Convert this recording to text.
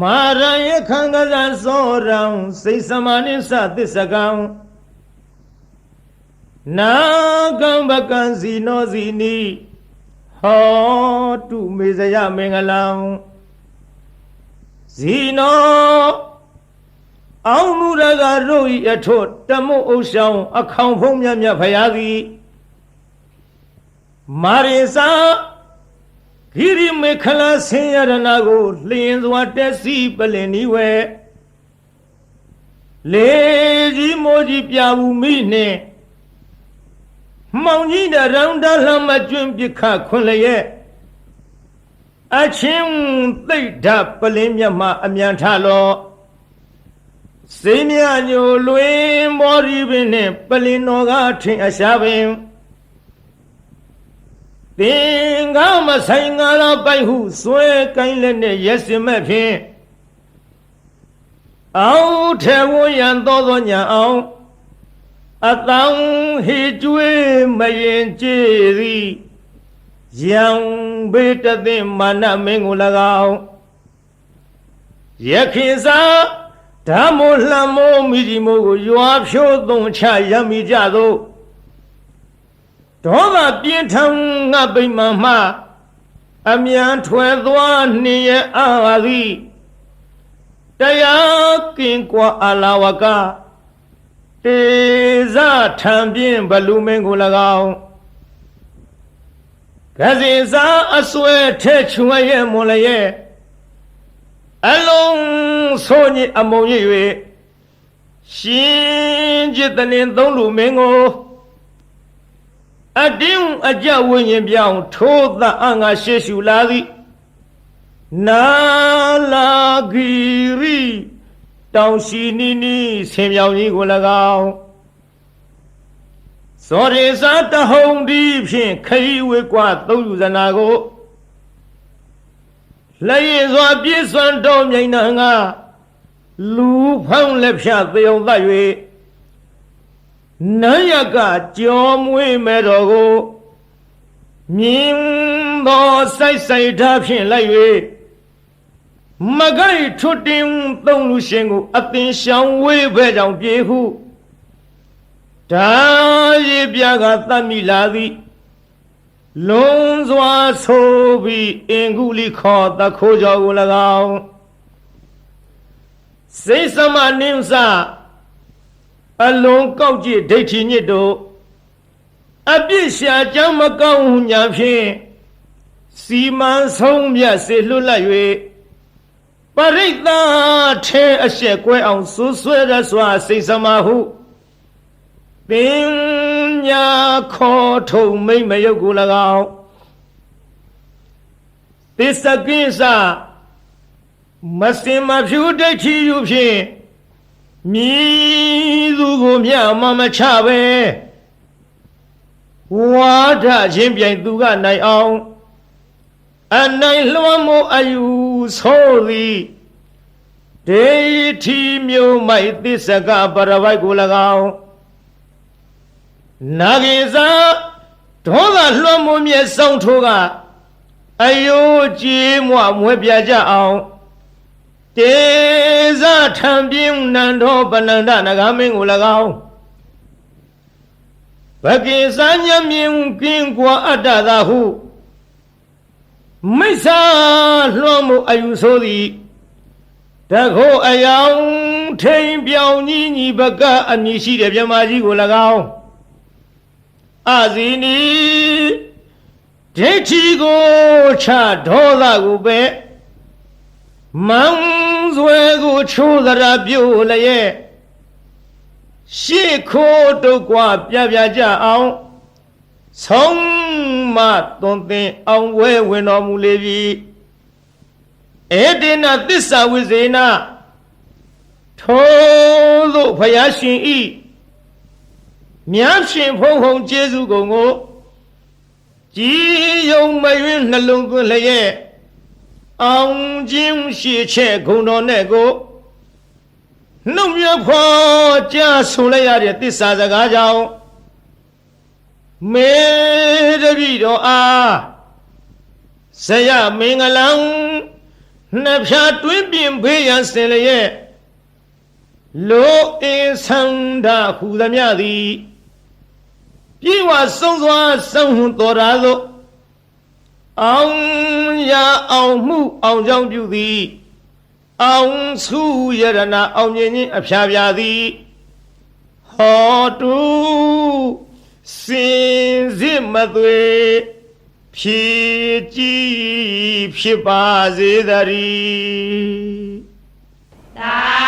မာရယခံကစားစောရံစိတ်စမနိသသစ္စကံနာကံပကံစီနောစီနီဟောတုမေဇယမင်္ဂလံဇီနောအောင်လူရကတို့ဤအထွတ်တမုတ်ဥဆောင်အခေါင်ဖုံးမြတ်မြတ်ဖရာသည်မာရိစာ ဂိရိမေခလာဆင်းရတနာကိုလျင်စွာတက်စီပလင်ဤဝဲလေကြီးမိုးကြီးပြဘူးမိနှင့်မောင်ကြီးတရောင်တလှမကျွန်းပြခခွန်လျက်အချင်းသိဒ္ဓပလင်းမြတ်မှအမြန်ထလောစိမြညိုလွင်မောရီပင်နှင့်ပလင်တော်ကထင်အရှားပင် သင်္ကာမဆိုင်ငါတော်ပိုက်ဟုစွဲကိုင်းလက်နဲ့ရက်စင်မဲ့ဖြင့်အောင်ထေဝရန်သောသောညာအောင်အတောင်ဟေကျွေးမရင်ကြည်သည်ယံဘေတသိမာနမင်းကို၎င်းယခင်စာဓမ္မိုလမ်းမိုးမိကြီးမိုးကိုရွာဖြိုးသုံးချရမိကြသော ဒေါသပြင်းထန်ငါပိမ္မာမှအမြန်ထွယ်သွားနေရအာသည်တရားကင်ကွာအလာဝကတေဇထံပြင်းဘလူမင်းကို၎င်းကစီစာအစွဲထဲချွေရဲ့မွန်လည်းရဲ့အလုံးဆိုညအမုံရ၍ရှင်จิตနေသုံးလူမင်းကို အတင်းအကြဝိညာဉ်ပြောင်းထိုးသအငါရှေရှုလာသည်နာလာဂီရီတောင်ရှိနီနီဆင်ပြောင်ကြီးကို၎င်းစောရေစာတဟုံဒီဖြင့်ခရီးဝေကွာသုံးယူဇနာကိုလက်ရည်စွာပြည့်စွမ်းတော်မြိန်နာငါလူဖောင်းလက်ဖြတ်သေုံသတ်၍ နန်းရကကြောမွေးမဲ့တော်ကိုမြင်းသောစိုက်စိုက်ထားဖြင့်လိုက်၍မဂိတ်ထွတ်တင်သုံးလူရှင်ကိုအသင်ရှောင်ဝေးဘဲကြောင့်ပြေဟုဒါရီပြကသတ်မိလာသည်လုံးစွာဆိုပြီးအင်္ဂုလိခေါ်တခိုးကြောကို၎င်းစိတ်စမနိစ္စ အလုံးကောက်ကြည့်ဒိဋ္ဌိညစ်တို့အပြစ်ရှာကြောင်းမကောင်းဟုညာဖြင့်စီမံဆုံးမြတ်စေလွတ်လပ်၍ပရိသတ်ထဲအရှက်ကွဲအောင်ဆူဆွဲရစွာစိတ်စမဟုပညာခေါ်ထုံမိမ့်မယုတ်ကို၎င်းသစ္စကိစ္စမစင်မဖြူဒိဋ္ဌိယူဖြင့် မြည်သူကိုမြမမချပဲဝါဒချင်းပြိုင်သူကနိုင်အောင်အနိုင်လွှမ်းမိုးအယူဆိုသည်ဒေထီမျိုးမိုက်သစ္စကပရဝိုက်ကို၎င်းနာဂေဇာဒေါသလွှမ်းမိုးမြဲဆောင်ထိုးကအယိုးကြည်မွမွဲပြကြအောင်တေဇ ထံပြင်းနန္ဒောပနန္ဒနဂမင်းကို၎င်းဘကိစဉ္ညမြင်ကင်းကွာအတ္တသာဟုမိစ္ဆာလွှမ်းမှုအယူဆိုသည်တခိုးအယောင်ထိန်ပြောင်ကြီးညီဘကအမည်ရှိတဲ့မြမကြီးကို၎င်းအဇီနီဒိဋ္ဌိကိုချဒေါသကိုပဲမန်း ဆွဲကိုချိုးသရာပြုတ်လျက်ရှေ့ခိုးတုတ်ကွာပြပြကြအောင်ဆုံးမသွန်သင်အောင်ဝဲဝင်တော်မူလေပြီဧတေနသစ္စာဝိဇေနထိုသို့ဖယားရှင်ဤမြတ်ရှင်ဖုံဖုံကျေးဇူးကုန်ကိုကြည်ယုံမယွင်းနှလုံးသွင်းလျက် အောင်ခြင်းရှိချက်ဂုံတော်နဲ့ကိုနှုတ်မြဖွာကြားဆိုလိုက်ရတဲ့တစ္ဆာစကားကြောင့်မေတပိတော်အားဇယမင်္ဂလံနှစ်ဖြာတွင်းပြင်ဖေးရန်စင်လျက်လိုအင်းဆန္ဒဟူသမျှသည်ပြေဝဆုံးစွာဆုံးဟွန်တော်ရာသို့အောင် ရအောင်မှုအောင်ကြောင်းပြုသည်အောင်စုရတနာအောင်မြင်ခြင်းအဖျားပြာသည်ဟောတုစင်စစ်မသွေဖြည့်ကြည်ဖြစ်ပါစေတည်းသာ